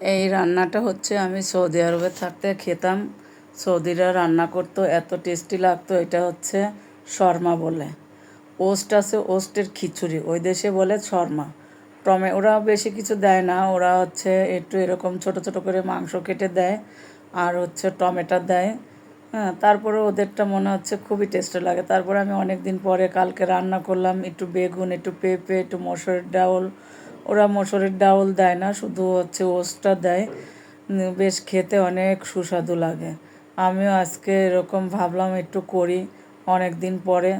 এই রান্নাটা হচ্ছে আমি সৌদি আরবে থাকতে খেতাম। সৌদিরা রান্না করতো, এত টেস্টি লাগতো, এটা হচ্ছে শর্মা বলে। ওস্ট আছে ওস্টের খিচুড়ি, ওই দেশে বলে শর্মা। টমে ওরা বেশি কিছু দেয় না, ওরা হচ্ছে একটু এরকম ছোট ছোট করে মাংস কেটে দেয় আর হচ্ছে টমেটো দেয়। হ্যাঁ তারপরে ওদেরটা মনে হচ্ছে খুবই টেস্টি লাগে। তারপরে আমি অনেক দিন পরে কালকে রান্না করলাম, একটু বেগুন, একটু পেঁপে, একটু মসুরের ডাউল ওরা মসুরের ডাউল দেয় না, শুধু হচ্ছে ওসটা দেয়। বেশ খেতে অনেক সুস্বাদু লাগে। আমিও আজকে এরকম ভাবলাম একটু করি অনেক দিন পরে।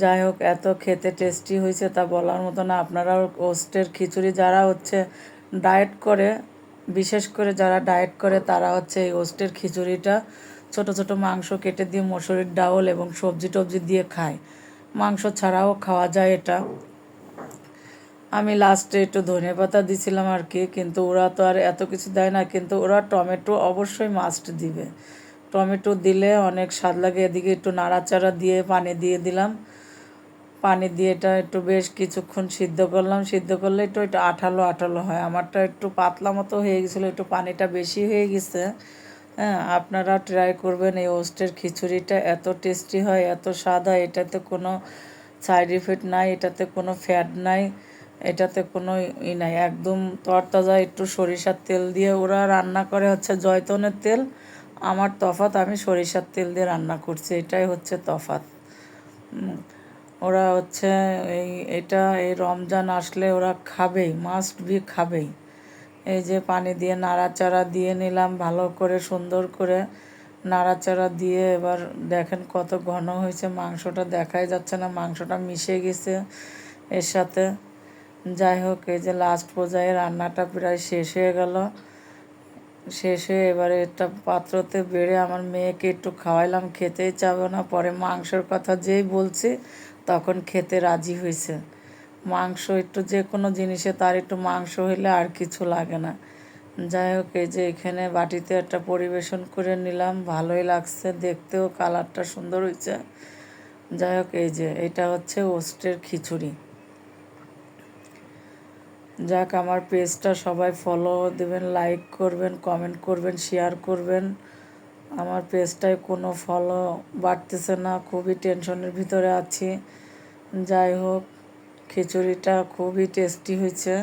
যাই হোক, এত খেতে টেস্টি হয়েছে তা বলার মতো না। আপনারাও ওস্টের খিচুড়ি যারা হচ্ছে ডায়েট করে, বিশেষ করে যারা ডায়েট করে, তারা হচ্ছে এই ওস্টের খিচুড়িটা ছোট ছোট মাংস কেটে দিয়ে মসুরির ডাউল এবং সবজি টবজি দিয়ে খায়। মাংস ছাড়াও খাওয়া যায় এটা। আমি লাস্টে একটু ধনে পাতা দিছিলাম আর কি, কিন্তু ওরা তো আর এত কিছু দেয় না, কিন্তু ওরা টমেটো অবশ্যই মাস্ট দিবে। টমেটো দিলে অনেক স্বাদ লাগে, এদিকে একটু নাড়াচাড়া দিয়ে পানি দিয়ে দিলাম। পানি দিয়ে এটা একটু বেশ কিছুক্ষণ সিদ্ধ করলাম, সিদ্ধ করলে একটু একটু আঠালো আঠালো হয়। আমারটা একটু পাতলা মতো হয়ে গেছিল, একটু পানিটা বেশি হয়ে গেছে। হ্যাঁ আপনারা ট্রাই করবেন, এই ওস্টের খিচুড়িটা এত টেস্টি হয়, এত স্বাদ হয়, এটাতে কোনো সাইড ইফেক্ট নাই, এটাতে কোনো ফ্যাট নাই। এটাতে কোনো ই নাই। একদম তরতাজা একটু সরিষার তেল দিয়ে ওরা রান্না করে হচ্ছে জয়তনের তেল। আমার তফাত, আমি সরিষার তেল দিয়ে রান্না করছি, এটাই হচ্ছে তফাত। ওরা হচ্ছে এই, এটা এই রমজান আসলে ওরা খাবেই মাস্ট বি খাবেই। এই যে পানি দিয়ে নাড়াচাড়া দিয়ে নিলাম, ভালো করে, সুন্দর করে নাড়াচাড়া দিয়ে এবার দেখেন কত ঘন হয়েছে, মাংসটা দেখাই যাচ্ছে না, মাংসটা মিশে গেছে এর সাথে। যাই হোক, এই যে লাস্ট পর্যায়ে রান্নাটা প্রায় শেষ হয়ে গেল। শেষ হয়ে এবারে একটা পাত্রতে বেড়ে আমার মেয়েকে একটু খাওয়াইলাম, খেতেই চাবে না। পরে মাংসের কথা যেই বলছি, তখন খেতে রাজি হয়েছে মাংস একটু যে কোনো জিনিসে তার একটু মাংস হইলে আর কিছু লাগে না। যাই হোক, এই যে এখানে বাটিতে একটা পরিবেশন করে নিলাম, ভালোই লাগছে দেখতেও কালারটা সুন্দর হয়েছে যাই হোক, এই যে এটা হচ্ছে ওস্টের খিচুড়ি। যাক, আমার পেজটা সবাই ফলো দেবেন লাইক করবেন কমেন্ট করবেন শেয়ার করবেন। আমার পেজটায় কোনো ফলো বাড়তেছে না, খুবই টেনশনের ভিতরে আছি। যাই হোক, খিচুড়িটা খুবই টেস্টি হয়েছে।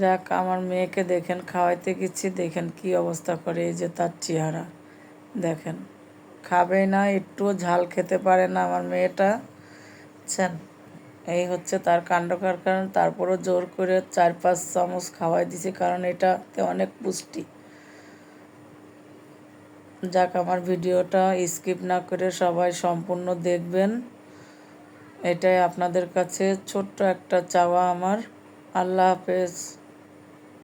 যাক, আমার মেয়েকে দেখেন, খাওয়াইতে গেছি, দেখেন কি অবস্থা করে, এই যে তার চেহারা। দেখেন খাবে না একটু ঝাল খেতে পারে না আমার মেয়েটা। বুঝছেন এই হচ্ছে তার কাণ্ড কারণ তারপরও জোর করে চার পাঁচ চামচ খাওয়াই দিছি কারণ এটাতে অনেক পুষ্টি। যাক, আমার ভিডিওটা স্কিপ না করে সবাই সম্পূর্ণ দেখবেন। এটাই আপনাদের কাছে ছোট্ট একটা চাওয়া আমার। আল্লাহ হাফেজ।